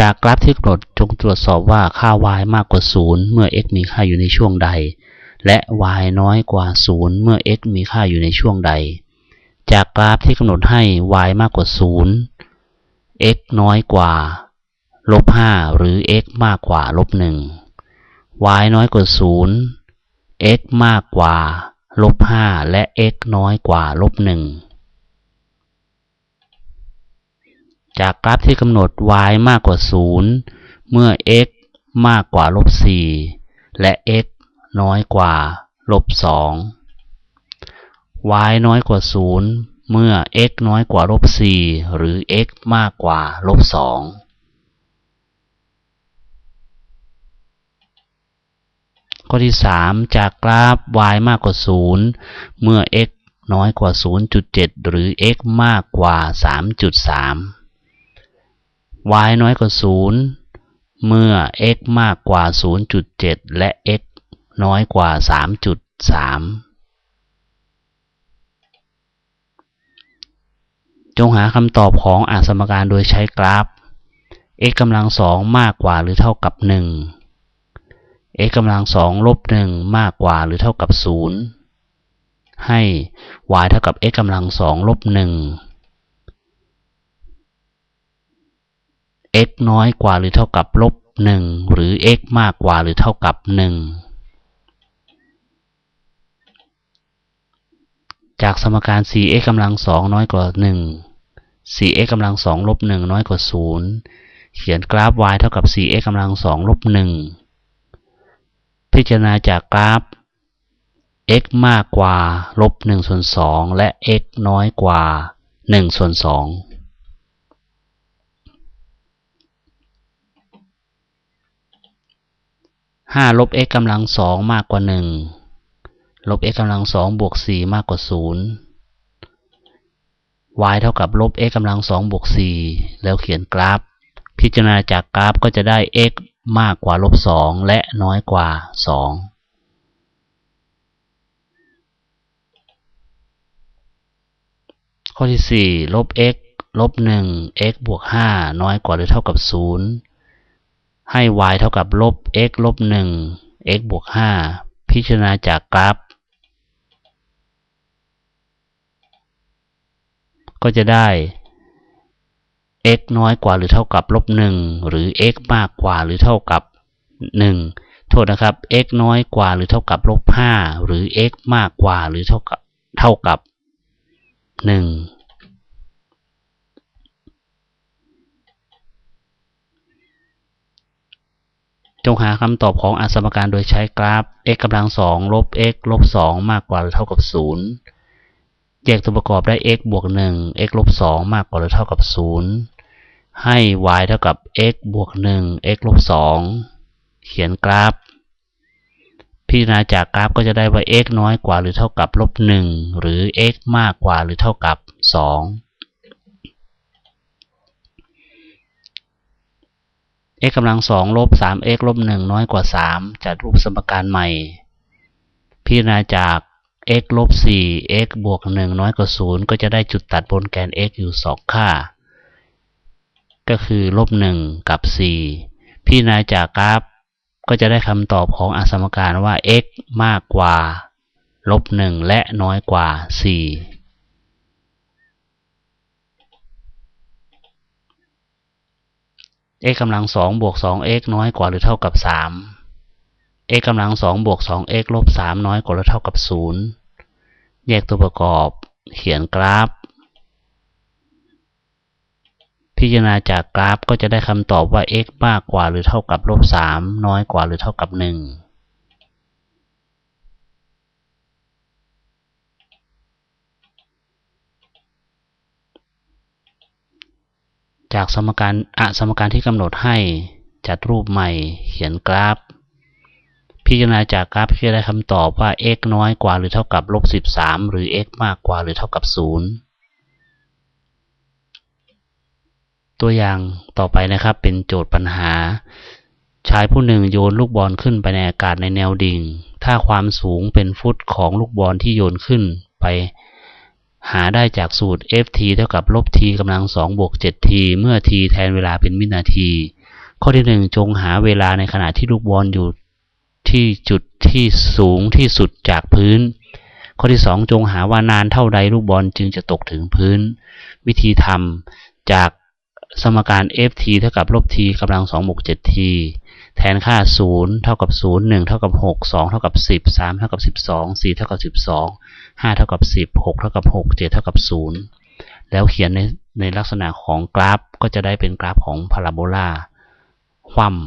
จากกราฟที่กำหนดจงตรวจสอบว่าค่า y มากกว่า 0 เมื่อ x มีค่าอยู่ในช่วงใด และ y น้อยกว่า 0 เมื่อ x มีค่าอยู่ในช่วงใด จากกราฟที่กำหนดให้ y มากกว่า 0 x น้อยกว่าลบ5หรือ x มากกว่าลบ1 y น้อยกว่า 0 x มากกว่าลบ5และ x น้อยกว่าลบ1 จากกราฟที่กำหนด y มากกว่า 0 เมื่อ x มากกว่าลบ 4 และ x น้อยกว่าลบ 2 y น้อยกว่า 0 เมื่อ x น้อยกว่าลบ 4 หรือ x มากกว่าลบ 2 ข้อที่ 3 จากกราฟ y มากกว่า 0 เมื่อ x น้อยกว่า 0.7 หรือ x มากกว่า 3.3 y น้อยกว่า 0 เมื่อ x มากกว่า 0.7 และ x น้อยกว่า 3.3 จงหาคำตอบของอาสมการโดยใช้กราฟ x กำลังสองมากกว่าหรือเท่ากับ 1 x กำลังสองลบ 1 มากกว่าหรือเท่ากับ 0 ให้ y เท่ากับ x กำลังสองลบ 1 x น้อยกว่าหรือเท่ากับลบ1หรือ x มากกว่าหรือเท่ากับ1จากสมการ 4x กำลังสองน้อยกว่า1 4x กำลังสองลบ1น้อยกว่า0เขียนกราฟ y เท่ากับ 4x กำลังสองลบ1พิจารณาจากกราฟ x มากกว่าลบ1ส่วน2และ x น้อยกว่า1ส่วน2 5ลบ x กำลังสองมากกว่า 1 ลบ x กำลังสองบวก 4 มากกว่า 0 y เท่ากับลบ x กำลังสองบวก 4 แล้วเขียนกราฟ พิจารณาจากกราฟก็จะได้ x มากกว่าลบ 2 และน้อยกว่า 2ข้อที่ 4 ลบ x ลบ 1 x บวก 5 น้อยกว่าหรือเท่ากับ 0 ให้ y เท่ากับลบ x ลบ 1 x บวก 5 พิจารณาจากกราฟ ก็จะได้ x น้อยกว่าหรือเท่ากับลบ 1 หรือ x มากกว่าหรือเท่ากับ 1 โทษนะครับ x น้อยกว่าหรือเท่ากับลบ 5 หรือ x มากกว่าหรือเท่ากับเท่ากับ 1 จงหาคำตอบของอสมการโดยใช้กราฟ x กำลังสองลบ x ลบสองมากกว่าหรือเท่ากับ0แยกตัวประกอบได้ x บวก1 x ลบสองมากกว่าหรือเท่ากับ0ให้ y เท่ากับ x บวก1 x ลบสองเขียนกราฟ พิจารณาจากกราฟก็จะได้ว่า x น้อยกว่าหรือเท่ากับลบ1หรือ x มากกว่าหรือเท่ากับ2 x กำลังสองลบ 3x ลบ1น้อยกว่า 3 จัดรูปสมการใหม่ พิจารณาจาก x ลบ 4 x บวก 1 น้อยกว่า 0 ก็จะได้จุดตัดบนแกน x อยู่ 2 ค่า ก็คือลบ 1 กับ 4 พิจารณาจากกราฟก็จะได้คำตอบของอสมการว่า x มากกว่าลบ 1 และน้อยกว่า 4 x กำลังสองบวกสอง x น้อยกว่าหรือเท่ากับสาม x กำลังสองบวกสอง x ลบสามน้อยกว่าหรือเท่ากับศูนย์แยกตัวประกอบ เขียนกราฟ พิจารณาจากกราฟก็จะได้คำตอบว่า x มากกว่าหรือเท่ากับลบสามน้อยกว่าหรือเท่ากับหนึ่ง จากสมการอะสมการที่กำหนดให้จัดรูปใหม่เขียนกราฟ พิจารณาจากกราฟที่ได้คำตอบว่า x น้อยกว่าหรือเท่ากับลบ13 หรือ x มากกว่าหรือเท่ากับ 0 ตัวอย่างต่อไปนะครับเป็นโจทย์ปัญหา ชายผู้หนึ่งโยนลูกบอลขึ้นไปในอากาศในแนวดิ่ง ถ้าความสูงเป็นฟุตของลูกบอลที่โยนขึ้นไป หาได้จากสูตร ft เท่ากับลบ t กำลัง2บวก 7t เมื่อ t แทนเวลาเป็นวินาที ข้อที่หนึ่งจงหาเวลาในขณะที่ลูกบอลอยู่ที่จุดที่สูงที่สุดจากพื้น ข้อที่สองจงหาว่านานเท่าใดลูกบอลจึงจะตกถึงพื้น วิธีทำจากสมการ ft เท่ากับลบ t กำลัง2บวก 7t แทนค่า 0 เท่ากับ 0 1 เท่ากับ 6 2 เท่ากับ 10 3 เท่ากับ 12 4 เท่ากับ 12 5 เท่ากับ 10 6 เท่ากับ 6 7 เท่ากับ 0 แล้วเขียนในในลักษณะของกราฟก็จะได้เป็นกราฟของพาราโบลาคว่ำ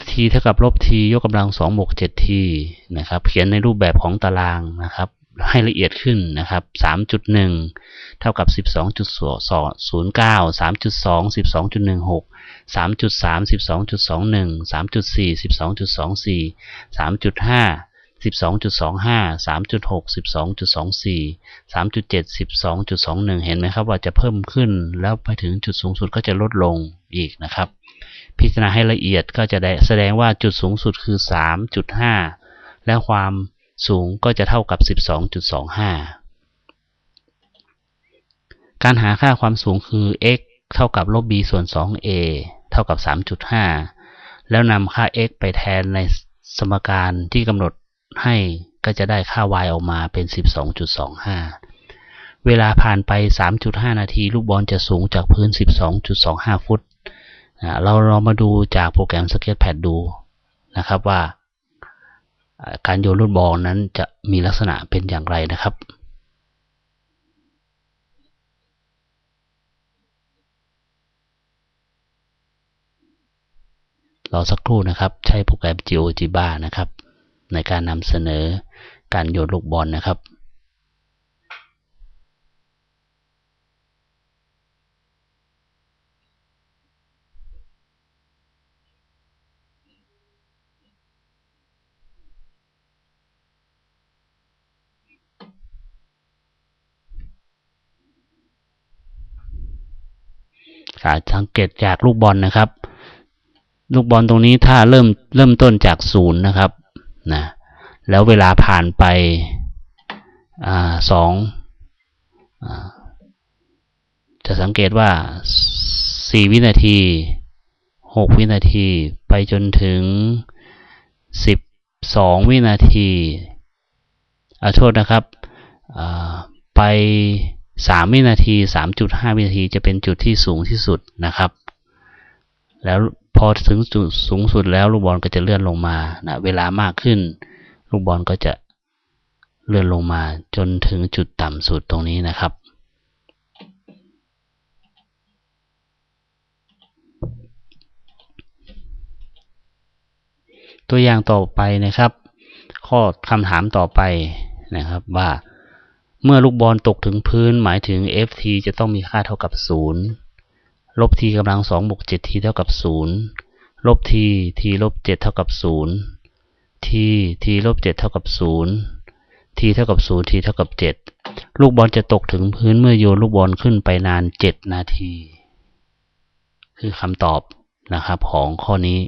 ft เท่ากับลบ t ยกกำลัง2บวก 7t นะครับ เขียนในรูปแบบของตารางนะครับ ให้ละเอียดขึ้นนะครับ 3.1 เท่ากับ 12.09 3.2 12.16 3.3 12.21 3.4 12.24 3.5 12.25 3.6 12.24 3.7 12.21 เห็นไหมครับว่าจะเพิ่มขึ้นแล้วไปถึงจุดสูงสุดก็จะลดลงอีกนะครับ พิจารณาให้ละเอียดก็จะได้แสดงว่าจุดสูงสุดคือ 3.5 และความสูงก็จะเท่ากับ 12.25 การหาค่าความสูงคือ x เท่ากับลบ b ส่วน 2a เท่ากับ 3.5 แล้วนำค่า x ไปแทนในสมการที่กำหนดให้ก็จะได้ค่า y ออกมาเป็น 12.25 เวลาผ่านไป 3.5 นาที ลูกบอลจะสูงจากพื้น 12.25 ฟุต เราเรามาดูจากโปรแกรม Sketchpad ดูนะครับว่าการโยนลูกบอลนั้นจะมีลักษณะเป็นอย่างไรนะครับ รอสักครู่นะครับ ใช้โปรแกรม GeoGebra นะครับ ในการนำเสนอการโยนลูกบอลนะครับสังเกตจากลูกบอลนะครับ ลูกบอลตรงนี้ถ้าเริ่มเริ่มต้นจากศูนย์นะครับนะแล้วเวลาผ่านไปสองอจะสังเกตว่า 4 วินาที 6 วินาที ไปจนถึง 12 วินาทีอโทษนะครับ ไป 3 วินาที 3.5 วินาทีจะเป็นจุดที่สูงที่สุดนะครับ แล้ว พอถึงจุดสูงสุดแล้วลูกบอลก็จะเลื่อนลงมานะเวลามากขึ้น ลูกบอลก็จะเลื่อนลงมาจนถึงจุดต่ำสุดตรงนี้นะครับ ตัวอย่างต่อไปนะครับ ข้อคำถามต่อไปนะครับว่า เมื่อลูกบอลตกถึงพื้นหมายถึง ft จะต้องมีค่าเท่ากับ 0 ลบทีกำลังสองบวกเจ็ดทีเท่ากับศูนย์ลบทีทีลบเจ็ดเท่ากับศูนย์ทีทีลบเจ็ดเท่ากับศูนย์ทีเท่ากับศูนย์ทีเท่ากับเจ็ดลูกบอลจะตกถึงพื้นเมื่อโยนลูกบอลขึ้นไปนานเจ็ดนาที คือคำตอบนะครับของข้อนี้